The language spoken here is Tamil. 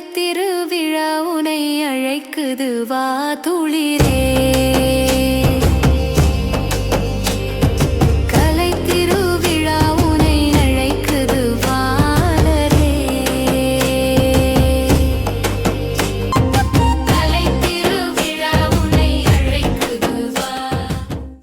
திருவிழா உனை அழைக்குது வா துளிரே.